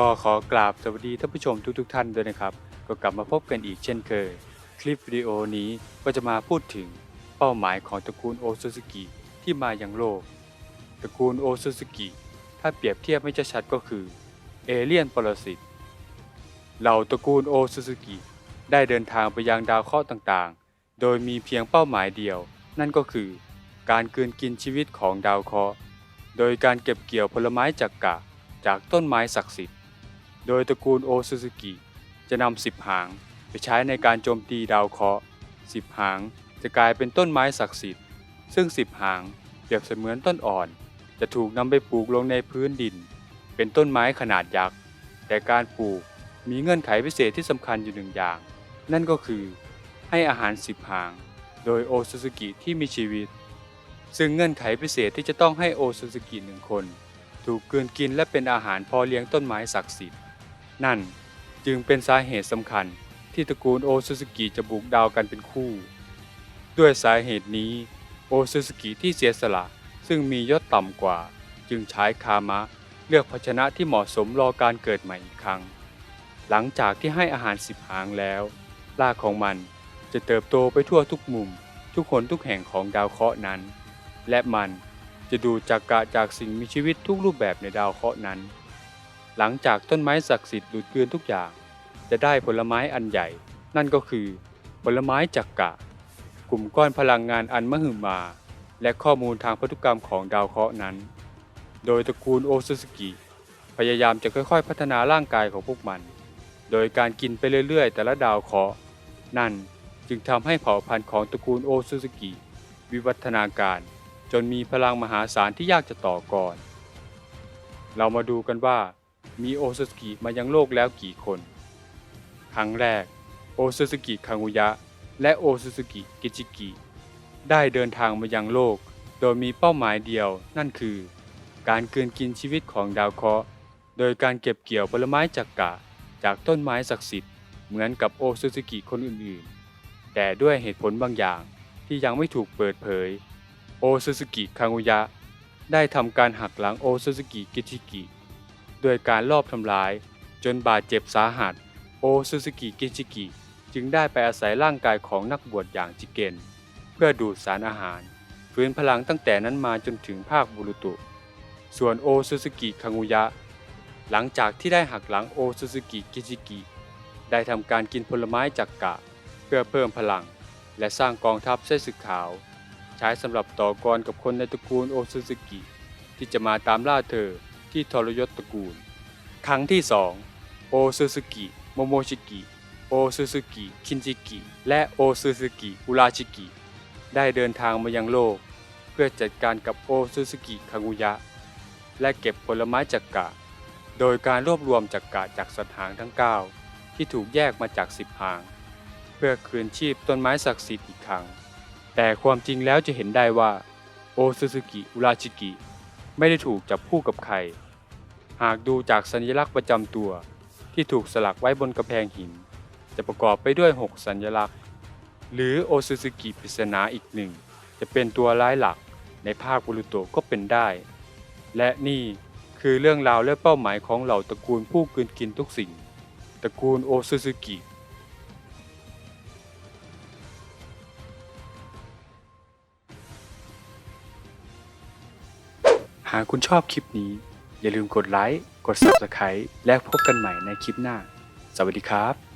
ก็ขอกราบสวัสดีท่านผู้ชมทุกๆทท่านด้วยนะครับ ก็กลับมาพบกันอีกเช่นเคย คลิปวิดีโอนี้ก็จะมาพูดถึงเป้าหมายของตระกูลโอซูซูกิที่มาอยังโลก ตระกูลโอซูซูกิถ้าเปรียบเทียบไม่จะชัดก็คือเอเลี่ยนปรสิตเหล่าตระกูลโอซูซูกิได้เดินทางไปยังดาวเคราะห์ต่างๆ โดยมีเพียงเป้าหมายเดียว นั่นก็คือ การกืนกินชีวิตของดาวเคราะห์โดยการเก็บเกี่ยวผลไม้จากกะจากต้นไม้ศักดิ์สิทธิ์ โดยตระกูลโอซูซูกิจะนำสิบหางไปใช้ในการโจมตีดาวเคราะห์สิบหางจะกลายเป็นต้นไม้ศักดิ์สิทธิ์ ซึ่งสิบหางเปรียบเสมือนต้นอ่อน จะถูกนำไปปลูกลงในพื้นดิน เป็นต้นไม้ขนาดยักษ์ แต่การปลูกมีเงื่อนไขพิเศษที่สำคัญอยู่หนึ่งอย่าง นั่นก็คือให้อาหารสิบหาง โดยโอซูซูกิที่มีชีวิต ซึ่งเงื่อนไขพิเศษที่จะต้องให้โอซูซูกิหนึ่งคน ถูกกลืนกินและเป็นอาหารพอเลี้ยงต้นไม้ศักดิ์สิทธิ์ นั่นจึงเป็นสาเหตุสำคัญที่ตระกูลโอซูซูกิจะบุกดาวกันเป็นคู่ ด้วยสาเหตุนี้โอซูซูกิที่เสียสละซึ่งมียศต่ำกว่า จึงใช้คามะเลือกภาชนะที่เหมาะสมรอการเกิดใหม่อีกครั้ง หลังจากที่ให้อาหารสิบหางแล้วรากของมันจะเติบโตไปทั่วทุกมุม ทุกคนทุกแห่งของดาวเคราะห์นั้น และมันจะดูจากกะจากสิ่งมีชีวิตทุกรูปแบบในดาวเคราะห์นั้น หลังจากต้นไม้ศักดิ์สิทธิ์ดูดกลืนทุกอย่าง จะได้ผลไม้อันใหญ่ นั่นก็คือ ผลไม้จักกะ กลุ่มก้อนพลังงานอันมหึมา และข้อมูลทางพันธุกรรมของดาวเคราะห์นั้น โดยตระกูลโอซูซูกิพยายามจะค่อยๆ พัฒนาร่างกายของพวกมัน โดยการกินไปเรื่อยๆ แต่ละดาวเคราะห์นั่นจึงทำให้เผ่าพันธุ์ของตระกูลโอซูซูกิวิวัฒนาการ จนมีพลังมหาศาลที่ยากจะต่อกรเรามาดูกันว่า มีโอซูซูกิมายังโลกแล้วกี่คน ครั้งแรก โอซูซูกิคังุยะ และโอซูซูกิกิจิกิ ได้เดินทางมายังโลก โดยมีเป้าหมายเดียวนั่นคือ การกลืนกินชีวิตของดาวเคราะห์โดยการเก็บเกี่ยวผลไม้จากกะจากต้นไม้ศักดิ์สิทธิ์เหมือนกับโอซูซูกิคนอื่นๆ แต่ด้วยเหตุผลบางอย่างที่ยังไม่ถูกเปิดเผย โอซูซูกิคังุยะ ได้ทำการหักหลังโอซูซูกิกิจิกิ ด้วยการลอบทำร้าย จนบาดเจ็บสาหัส โอซูซูกิกิจิกิจึงได้ไปอาศัยร่างกายของนักบวชอย่างจิเกนเพื่อดูดสารอาหาร ฟื้นพลังตั้งแต่นั้นมาจนถึงภาคบุรุตุ ส่วนโอซูซูกิคังุยะ หลังจากที่ได้หักหลังโอซูซูกิกิจิกิได้ทำการกินผลไม้จากกะ เพื่อเพิ่มพลัง และสร้างกองทัพเส้นสึกขาว ใช้สำหรับต่อกรกับคนในตระกูลโอซูซูกิที่จะมาตามล่าเธอ ที่ทรยศตระกูล ครั้งที่ 2 โอซูซูกิ โมโมชิกิ โอซูซูกิ คินจิกิ และโอซูซูกิ อุราชิกิ ได้เดินทางมายังโลก เพื่อจัดการกับโอซูซูกิคังุยะ และเก็บผลไม้จากกะ โดยการรวบรวมจักกะจากสัตว์หางทั้ง 9 ที่ถูกแยกมาจาก10หาง เพื่อคืนชีพต้นไม้ศักดิ์สิทธิ์อีกครั้ง แต่ความจริงแล้วจะเห็นได้ว่าโอซูซูกิ อุราชิกิ ไม่ได้ถูกจับคู่กับใคร หากดูจากสัญลักษณ์ประจำตัวที่ถูกสลักไว้บนกระแพงหิน จะประกอบไปด้วย 6 สัญลักษณ์ หรือโอซูซูกิปริศนาอีกหนึ่ง จะเป็นตัวร้ายหลักในภาคบุรุโตก็เป็นได้ และนี่คือเรื่องราวและเป้าหมายของเหล่าตระกูลผู้กืนกินทุกสิ่ง ตระกูลโอซูซูกิ หากคุณชอบคลิปนี้ อย่าลืมกดไลค์ กด Subscribe และพบกันใหม่ในคลิปหน้า สวัสดีครับ